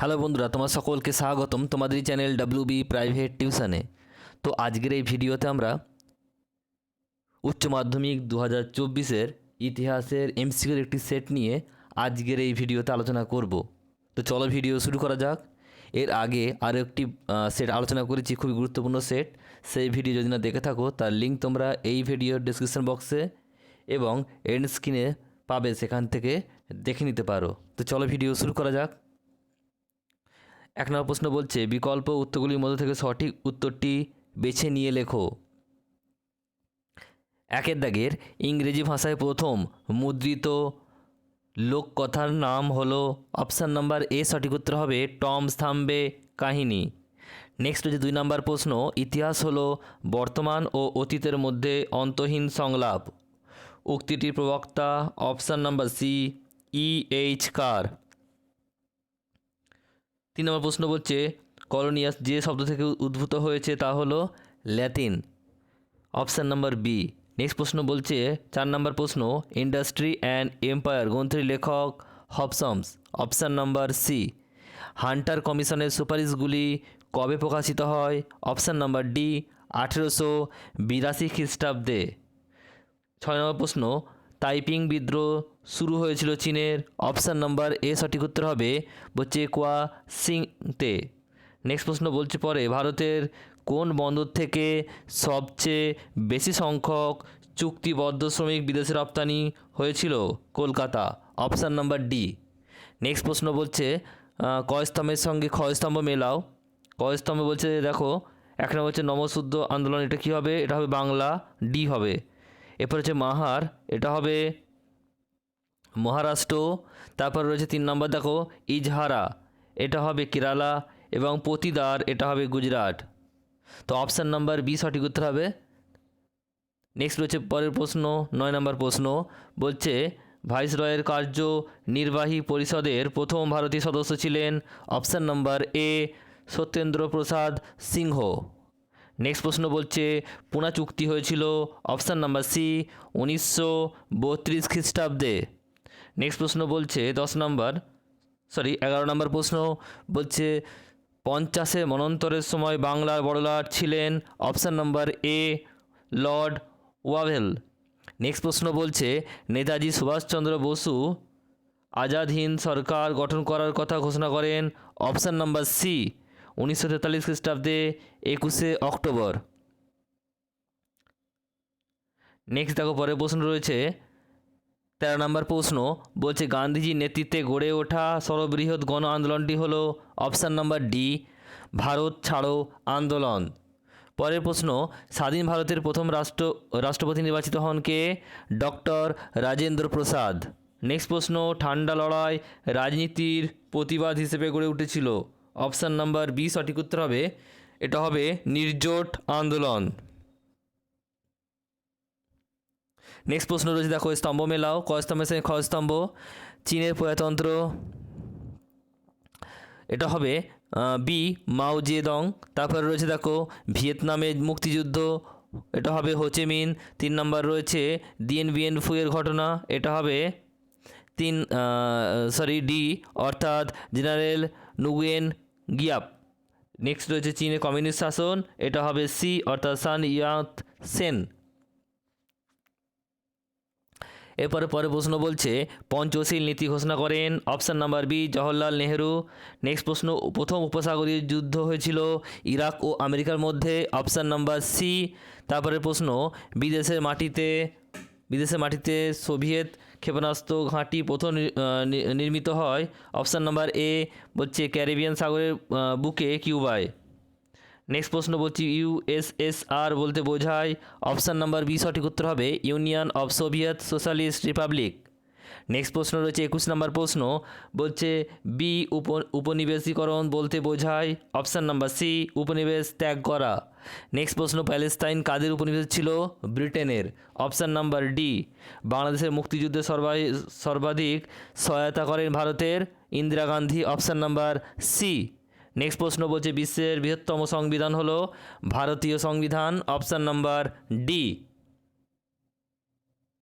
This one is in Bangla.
হ্যালো বন্ধুরা, তোমার সকলকে স্বাগতম তোমাদের চ্যানেল ডাব্লিউ বি প্রাইভেট টিউশনে তো আজকের এই ভিডিওতে আমরা উচ্চ মাধ্যমিক দু হাজার চব্বিশের ইতিহাসের এমসিকিউর একটি সেট নিয়ে আজকের এই ভিডিওতে আলোচনা করব। তো চলো ভিডিও শুরু করা যাক। এর আগে আরও একটি সেট আলোচনা করেছি, খুবই গুরুত্বপূর্ণ সেট। সেই ভিডিও যদি না দেখে থাকো, তার লিঙ্ক তোমরা এই ভিডিওর ডিসক্রিপশন বক্সে এবং এন্ড স্ক্রিনে পাবে, সেখান থেকে দেখে নিতে পারো। তো চলো ভিডিও শুরু করা যাক। এক নম্বর প্রশ্ন বলছে, বিকল্প উত্তরগুলির মধ্যে থেকে সঠিক উত্তরটি বেছে নিয়ে লেখো। একের দাগের, ইংরেজি ভাষায় প্রথম মুদ্রিত লোককথার নাম হলো, অপশান নাম্বার এ সঠিক উত্তর হবে, টম স্তম্ভে কাহিনী। নেক্সট হচ্ছে দুই নম্বর প্রশ্ন, ইতিহাস হলো বর্তমান ও অতীতের মধ্যে অন্তহীন সংলাপ। উক্তিটির প্রবক্তা option number C, E H Carr? তিন নম্বর প্রশ্ন বলছে, কলোনিয়াস যে শব্দ থেকে উদ্ভূত হয়েছে তা হলো Latin option number B. Next প্রশ্ন বলছে, চার নম্বর প্রশ্ন, ইন্ডাস্ট্রি অ্যান্ড এম্পায়ার গ্রন্থের লেখক Hobsbawm. Option number C. Hunter কমিশনের সুপারিশগুলি কবে প্রকাশিত হয়? অপশান নাম্বার ডি, আঠেরোশো বিরাশি খ্রিস্টাব্দে। ছয় নম্বর প্রশ্ন তাইপিং বিদ্রোহ শুরু হয়েছিল চীনের অপশান নাম্বার এ সঠিক উত্তর হবে বলছে কোয়া সিংতে। নেক্সট প্রশ্ন বলছে পরে, ভারতের কোন বন্দর থেকে সবচেয়ে বেশি সংখ্যক চুক্তিবদ্ধ শ্রমিক বিদেশে রপ্তানি হয়েছিল? Kolkata. Option number D. Next প্রশ্ন বলছে কয়স্তম্ভের সঙ্গে ক্ষয়স্তম্ভ মেলাও? কয়স্তম্ভ বলছে, দেখো, এক নম্বর হচ্ছে নমশুদ্ধ আন্দোলন, এটা কী হবে? এটা হবে বাংলা, ডি হবে। এরপর হচ্ছে মাহার, এটা হবে মহারাষ্ট্র, তারপর রয়েছে তিন নম্বর, দেখো, ইজহারা, এটা হবে কেরালা এবং পতিদার, এটা হবে গুজরাট। তো অপশান নাম্বার বি সঠিক উত্তর হবে। নেক্সট রয়েছে পরের প্রশ্ন, নয় নম্বর প্রশ্ন, বলছে ভাইসরয়ের কার্য নির্বাহী পরিষদের প্রথম ভারতীয় সদস্য ছিলেন option number A Satyendra Prasad Sinha. Next প্রশ্ন বলছে, পুনা চুক্তি হয়েছিল অপশান নাম্বার সি উনিশশো বত্রিশ খ্রিস্টাব্দে। নেক্সট প্রশ্ন বলছে, দশ নম্বর সরি এগারো নম্বর প্রশ্ন বলছে, পঞ্চাশে মনন্তরের সময় বাংলার বড়লাট ছিলেন option number A lord Wavell next প্রশ্ন বলছে, নেতাজি সুভাষচন্দ্র বসু আজাদ হিন্দ সরকার গঠন করার কথা ঘোষণা করেন অপশান নাম্বার সি উনিশশো তেতাল্লিশ খ্রিস্টাব্দে একুশে অক্টোবর। নেক্সট দেখো, পরের প্রশ্ন রয়েছে, তেরো নম্বর প্রশ্ন বলছে, গান্ধীজির নেতৃত্বে গড়ে ওঠা সর্ববৃহৎ গণ আন্দোলনটি হলো অপশান নাম্বার ডি, ভারত ছাড়ো আন্দোলন। পরের প্রশ্ন, স্বাধীন ভারতের প্রথম রাষ্ট্র, রাষ্ট্রপতি নির্বাচিত হন কে? ডক্টর রাজেন্দ্র প্রসাদ। নেক্সট প্রশ্ন, ঠান্ডা লড়াই রাজনীতির প্রতিবাদ হিসেবে গড়ে উঠেছিল। অপশান নাম্বার বি সঠিক উত্তর হবে। এটা হবে নির্জোট আন্দোলন। নেক্সট প্রশ্ন রয়েছে, দেখো, স্তম্ভ মেলাও। ক স্তম্ভের সঙ্গে খ স্তম্ভ। চীনের প্রজাতন্ত্র। এটা হবে বি, মাও জেদং। তারপরে রয়েছে, দেখো, ভিয়েতনামের মুক্তিযুদ্ধ। এটা হবে হোচেমিন তিন নম্বর রয়েছে, দিয়েন বিয়েন ফুয়ের ঘটনা। এটা হবে তিন সরি, ডি, অর্থাৎ জেনারেল নুগুয়েন গিয়াপ। নেক্সট রয়েছে চীনে কমিউনিস্ট শাসন, এটা হবে সি, অর্থাৎ সান ইয়াত সেন। এরপরে পরে প্রশ্ন বলছে, পঞ্চশীল নীতি ঘোষণা করেন। Option number B Jawaharlal Nehru next প্রশ্ন, প্রথম উপসাগরীয় যুদ্ধ হয়েছিল ইরাক ও আমেরিকার মধ্যে। অপশান নাম্বার সি তারপরে প্রশ্ন, বিদেশের মাটিতে বিদেশের মাটিতে সোভিয়েত ক্ষেপণাস্ত্র ঘাঁটি প্রথম নির্মিত হয়। অপশান নাম্বার এ বলছে ক্যারিবিয়ান সাগরের বুকে কিউবায়। নেক্সট প্রশ্ন বলছি ইউএসএসআর বলতে বোঝায়। অপশান নাম্বার বি সঠিক উত্তর হবে union of Soviet socialist republic. Next প্রশ্ন রয়েছে, একুশ নম্বর প্রশ্ন বলছে বি উপ, উপনিবেশীকরণ বলতে বোঝায় অপশান নাম্বার সি উপনিবেশ ত্যাগ করা। নেক্সট প্রশ্ন, প্যালেস্তাইন কাদের উপনিবেশ ছিল? ব্রিটেনের। অপশান নাম্বার ডি বাংলাদেশের মুক্তিযুদ্ধে সর্বাধিক সর্বাধিক সহায়তা করেন ভারতের Indira Gandhi. Option number C next প্রশ্ন বলছে, বিশ্বের বৃহত্তম সংবিধান হলো ভারতীয় সংবিধান। Option number D